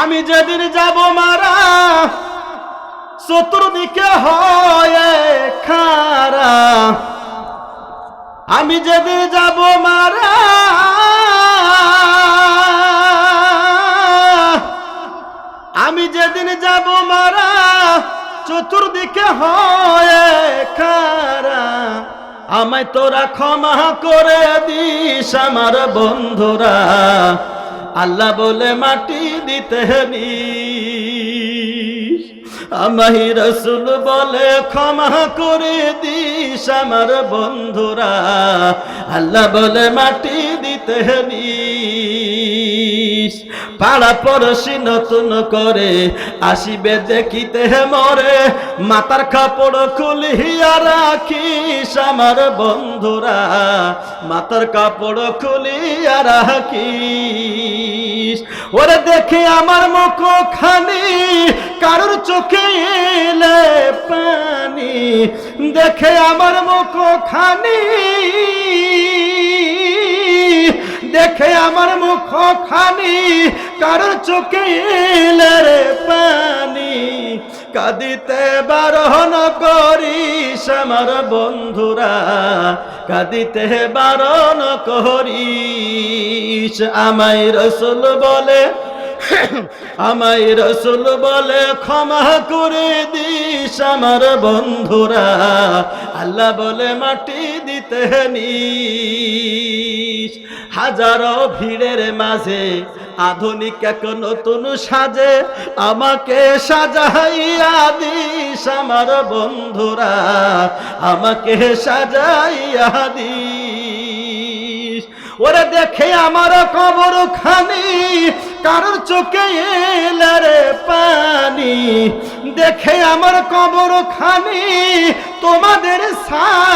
আমি যেদিন যাব মারা চতুর্দিকে হয় খারা। আমি যেদিন যাব মারা, আমি যেদিন যাব মারা চতুর্দিকে হয় খারা। আমায় তোরা ক্ষমা করে দিস আমার বন্ধুরা। আল্লাহ বলে মাটি দিতে আমাহি রসুল বলে ক্ষমা করে দিস আমার বন্ধুরা। আল্লাহ বলে মাটি দিতে নিস পাড়া পড়শি নতুন করে। আসিবে দেখিতে মরে, মাতার কাপড় খুলিয়া রাখিস আমার বন্ধুরা। মাতার কাপড় খুলিয়া রাখিস। ওরে দেখে আমার মুখ খানি কারোর চোখে এলে পানি। দেখে আমার মুখ খানি দেখে আমার মুখ খানি কারোর চোখে এলে রে পানি? কাঁদিতে বারণ করিস আমার বন্ধুরা, কাঁদিতে বারণ করিস। আমায় রসুল বলে, আমায় রসুল বলে ক্ষমা করে দিস আমার বন্ধুরা। আল্লাহ বলে মাটি দিতে নিস। হাজারো ভিড়ের মাঝে আধুনিক এক নতুন সাজে আমাকে সাজাইয়া দিস আমার বন্ধুরা, আমাকে সাজাইয়া দিস। ওরে দেখে আমার কবর খানি কারোর চোখে এলে রে পানি। দেখে আমার কবর খানি তোমাদের খানি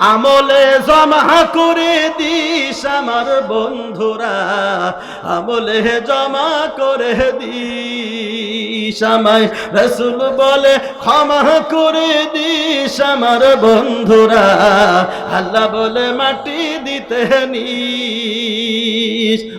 আমলে জমা করে দিস আমার বন্ধুরা। আমলে জমা করে দিস আমায়। রসুল বলে, ক্ষমা করে দিস আমার বন্ধুরা। আল্লাহ বলে, মাটি দিতে নিস।